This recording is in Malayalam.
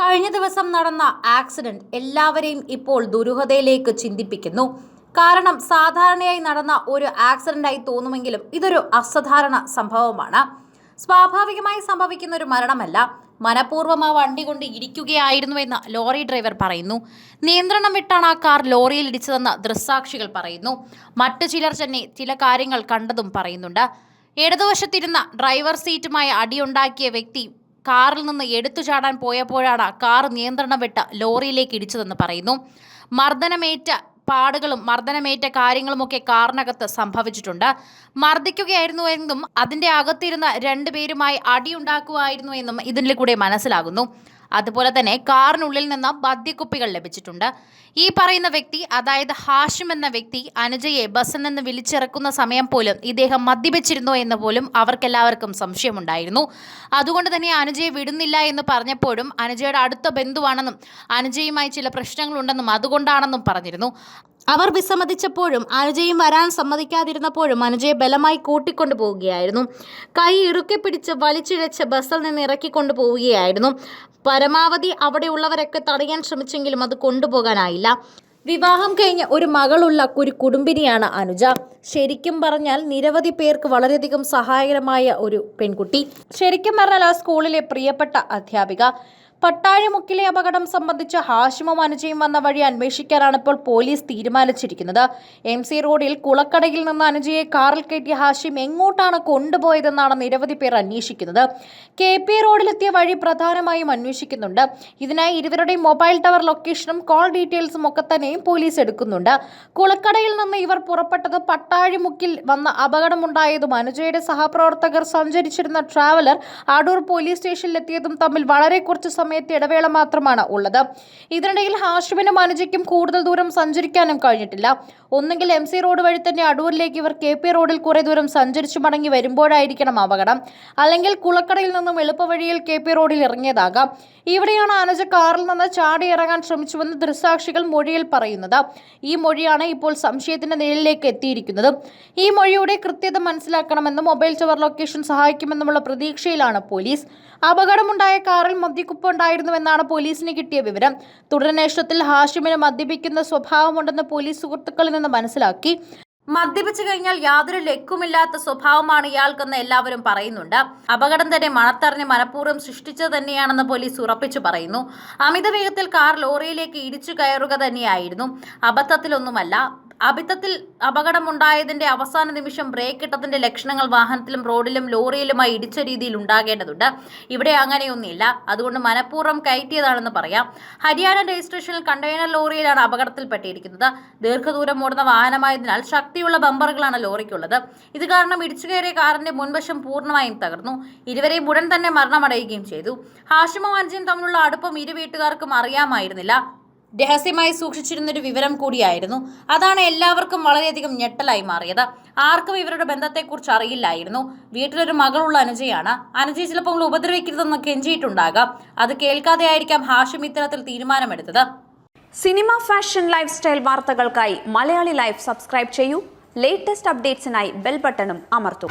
കഴിഞ്ഞ ദിവസം നടന്ന ആക്സിഡന്റ് എല്ലാവരെയും ഇപ്പോൾ ദുരൂഹതയിലേക്ക് ചിന്തിപ്പിക്കുന്നു. കാരണം സാധാരണയായി നടന്ന ഒരു ആക്സിഡന്റായി തോന്നുമെങ്കിലും ഇതൊരു അസാധാരണ സംഭവമാണ്. സ്വാഭാവികമായി സംഭവിക്കുന്ന ഒരു മരണമല്ല. മനഃപൂർവം ആ വണ്ടി കൊണ്ട് ഇരിക്കുകയായിരുന്നുവെന്ന് ലോറി ഡ്രൈവർ പറയുന്നു. നിയന്ത്രണം വിട്ടാണ് ആ കാർ ലോറിയിൽ ഇടിച്ചതെന്ന് ദൃക്സാക്ഷികൾ പറയുന്നു. മറ്റു ചിലർ തന്നെ ചില കാര്യങ്ങൾ കണ്ടതും പറയുന്നുണ്ട്. ഇടതുവശത്തിരുന്ന ഡ്രൈവർ സീറ്റുമായി അടിയുണ്ടാക്കിയ വ്യക്തി കാറിൽ നിന്ന് എടുത്തു ചാടാൻ പോയപ്പോഴാണ് കാർ നിയന്ത്രണം വിട്ട് ലോറിയിലേക്ക് ഇടിച്ചതെന്ന് പറയുന്നു. മർദ്ദനമേറ്റ പാടുകളും മർദ്ദനമേറ്റ കാര്യങ്ങളുമൊക്കെ കാറിനകത്ത് സംഭവിച്ചിട്ടുണ്ട്. മർദ്ദിക്കുകയായിരുന്നു എന്നും അതിന്റെ അകത്തിരുന്ന രണ്ടുപേരുമായി അടിയുണ്ടാക്കുമായിരുന്നു എന്നും ഇതിന്റെ കൂടെ മനസ്സിലാകുന്നു. അതുപോലെ തന്നെ കാറിനുള്ളിൽ നിന്ന് മദ്യക്കുപ്പികൾ ലഭിച്ചിട്ടുണ്ട്. ഈ പറയുന്ന വ്യക്തി അതായത് ഹാഷിം എന്ന വ്യക്തി അനുജയെ ബസ്സിൽ നിന്ന് വിളിച്ചിറക്കുന്ന സമയം പോലും ഇദ്ദേഹം മദ്യപിച്ചിരുന്നോ എന്ന് പോലും അവർക്കെല്ലാവർക്കും സംശയമുണ്ടായിരുന്നു. അതുകൊണ്ട് തന്നെ അനുജയെ വിടുന്നില്ല എന്ന് പറഞ്ഞപ്പോഴും അനുജയുടെ അടുത്ത ബന്ധുവാണെന്നും അനുജയുമായി ചില പ്രശ്നങ്ങളുണ്ടെന്നും അതുകൊണ്ടാണെന്നും പറഞ്ഞിരുന്നു. അവർ വിസമ്മതിച്ചപ്പോഴും അനുജയും വരാൻ സമ്മതിക്കാതിരുന്നപ്പോഴും അനുജയെ ബലമായി കൂട്ടിക്കൊണ്ടു പോവുകയായിരുന്നു കൈ ഇറുക്കി പിടിച്ച് വലിച്ചിഴച്ച് ബസ്സിൽ നിന്ന് ഇറക്കിക്കൊണ്ടു പോവുകയായിരുന്നു. പരമാവധി അവിടെയുള്ളവരൊക്കെ തടയാൻ ശ്രമിച്ചെങ്കിലും അത് കൊണ്ടുപോകാനായില്ല. വിവാഹം കഴിഞ്ഞ ഒരു മകളുള്ള ഒരു കുടുംബിനിയാണ് അനുജ. ശരിക്കും പറഞ്ഞാൽ നിരവധി പേർക്ക് വളരെയധികം സഹായകരമായ ഒരു പെൺകുട്ടി. ശരിക്കും പറഞ്ഞാൽ ആ സ്കൂളിലെ പ്രിയപ്പെട്ട അധ്യാപിക. പട്ടാഴിമുക്കിലെ അപകടം സംബന്ധിച്ച് ഹാഷിമും അനുജയും വന്ന വഴി അന്വേഷിക്കാനാണ് ഇപ്പോൾ പോലീസ് തീരുമാനിച്ചിരിക്കുന്നത്. എം സി റോഡിൽ കുളക്കടയിൽ നിന്ന് അനുജയെ കാറിൽ കയറ്റിയ ഹാഷിം എങ്ങോട്ടാണ് കൊണ്ടുപോയതെന്നാണ് നിരവധി പേർ അന്വേഷിക്കുന്നത്. കെ പി റോഡിലെത്തിയ വഴി പ്രധാനമായും അന്വേഷിക്കുന്നുണ്ട്. ഇതിനായി ഇരുവരുടെയും മൊബൈൽ ടവർ ലൊക്കേഷനും കോൾ ഡീറ്റെയിൽസും ഒക്കെ തന്നെയും പോലീസ് എടുക്കുന്നുണ്ട്. കുളക്കടയിൽ നിന്ന് ഇവർ പുറപ്പെട്ടത് പട്ടാഴിമുക്കിൽ വന്ന അപകടമുണ്ടായതും അനുജയുടെ സഹപ്രവർത്തകർ സഞ്ചരിച്ചിരുന്ന ട്രാവലർ അടൂർ പോലീസ് സ്റ്റേഷനിലെത്തിയതും തമ്മിൽ വളരെ കുറച്ച് സമയത്തെ ഇടവേള മാത്രമാണ് ഉള്ളത്. ഇതിനിടയിൽ ഹാഷിമിനും അനുജയ്ക്കും കൂടുതൽ ദൂരം സഞ്ചരിക്കാനും കഴിഞ്ഞിട്ടില്ല. ഒന്നുകിൽ എം സി റോഡ് വഴി തന്നെ അടൂരിലേക്ക് ഇവർ കെ പി റോഡിൽ കുറെ ദൂരം സഞ്ചരിച്ചു മടങ്ങി വരുമ്പോഴായിരിക്കണം അപകടം. അല്ലെങ്കിൽ കുളക്കടയിൽ നിന്നും എളുപ്പവഴിയിൽ കെ പി റോഡിൽ ഇറങ്ങിയതാകാം. ഇവിടെയാണ് അനുജ കാറിൽ നിന്ന് ചാടി ഇറങ്ങാൻ ശ്രമിച്ചുവെന്ന് ദൃസാക്ഷികൾ മൊഴിയിൽ പറയുന്നത്. ഈ മൊഴിയാണ് ഇപ്പോൾ സംശയത്തിന്റെ നിഴലിലേക്ക് എത്തിയിരിക്കുന്നത്. ഈ മൊഴിയുടെ കൃത്യത മനസ്സിലാക്കണമെന്ന് മൊബൈൽ ടവർ ലൊക്കേഷൻ സഹായിക്കുമെന്നുമുള്ള പ്രതീക്ഷയിലാണ് പോലീസ്. അപകടമുണ്ടായ കാറിൽ മദ്യക്കുപ്പ് ഉണ്ടായിരുന്നുവെന്നാണ് പോലീസിന് കിട്ടിയ വിവരം. തുടരന്വേഷണത്തിൽ ഹാഷിമിന് മദ്യപിക്കുന്ന സ്വഭാവമുണ്ടെന്ന് പോലീസ് സുഹൃത്തുക്കളിൽ നിന്ന് മനസ്സിലാക്കി. മദ്യപിച്ചു കഴിഞ്ഞാൽ യാതൊരു ലക്കുമില്ലാത്ത സ്വഭാവമാണ് ഇയാൾക്കെന്ന് എല്ലാവരും പറയുന്നുണ്ട്. അപകടം തന്നെ മണത്തറിഞ്ഞ് മനഃപൂർവം സൃഷ്ടിച്ചത് തന്നെയാണെന്ന് പോലീസ് ഉറപ്പിച്ചു പറയുന്നു. അമിത വേഗത്തിൽ കാർ ലോറിയിലേക്ക് ഇടിച്ചു കയറുക തന്നെയായിരുന്നു. അബദ്ധത്തിലൊന്നുമല്ല അബദ്ധത്തിൽ അപകടമുണ്ടായതിന്റെ അവസാന നിമിഷം ബ്രേക്ക് ഇട്ടതിന്റെ ലക്ഷണങ്ങൾ വാഹനത്തിലും റോഡിലും ലോറിയിലുമായി ഇടിച്ച രീതിയിൽ ഉണ്ടാകേണ്ടതുണ്ട്. ഇവിടെ അങ്ങനെയൊന്നുമില്ല. അതുകൊണ്ട് മനഃപൂർവം കയറ്റിയതാണെന്ന് പറയാം. ഹരിയാന രജിസ്ട്രേഷനിൽ കണ്ടെയ്നർ ലോറിയിലാണ് അപകടത്തിൽപ്പെട്ടിരിക്കുന്നത്. ദീർഘദൂരം ഓടുന്ന വാഹനമായതിനാൽ ശക്തിയുള്ള ബമ്പറുകളാണ് ലോറിക്കുള്ളത്. ഇത് കാരണം ഇടിച്ചു കയറിയ കാറിന്റെ മുൻവശം പൂർണമായും തകർന്നു. ഇരുവരെയും ഉടൻ തന്നെ മരണമടയുകയും ചെയ്തു. ഹാഷിമോ അഞ്ചിയും തമ്മിലുള്ള അടുപ്പം ഇരു വീട്ടുകാർക്കും അറിയാമായിരുന്നില്ല. രഹസ്യമായി സൂക്ഷിച്ചിരുന്നൊരു വിവരം കൂടിയായിരുന്നു. അതാണ് എല്ലാവർക്കും വളരെയധികം ഞെട്ടലായി മാറിയത്. ആർക്കും ഇവരുടെ ബന്ധത്തെക്കുറിച്ച് അറിയില്ലായിരുന്നു. വീട്ടിലൊരു മകളുള്ള അനുജയാണ്. അനുജയെ ചിലപ്പോൾ ഉപദ്രവിക്കരുതെന്ന് കെഞ്ചിയിട്ടുണ്ടാകാം. അത് കേൾക്കാതെ ആയിരിക്കാം ഹാഷിം ഇത്തരത്തിൽ തീരുമാനമെടുത്തത്. സിനിമ ഫാഷൻ ലൈഫ് സ്റ്റൈൽ വാർത്തകൾക്കായി മലയാളി ലൈഫ് സബ്സ്ക്രൈബ് ചെയ്യൂ. ലേറ്റസ്റ്റ് അപ്ഡേറ്റ്സിനായി ബെൽ ബട്ടണും അമർത്തും.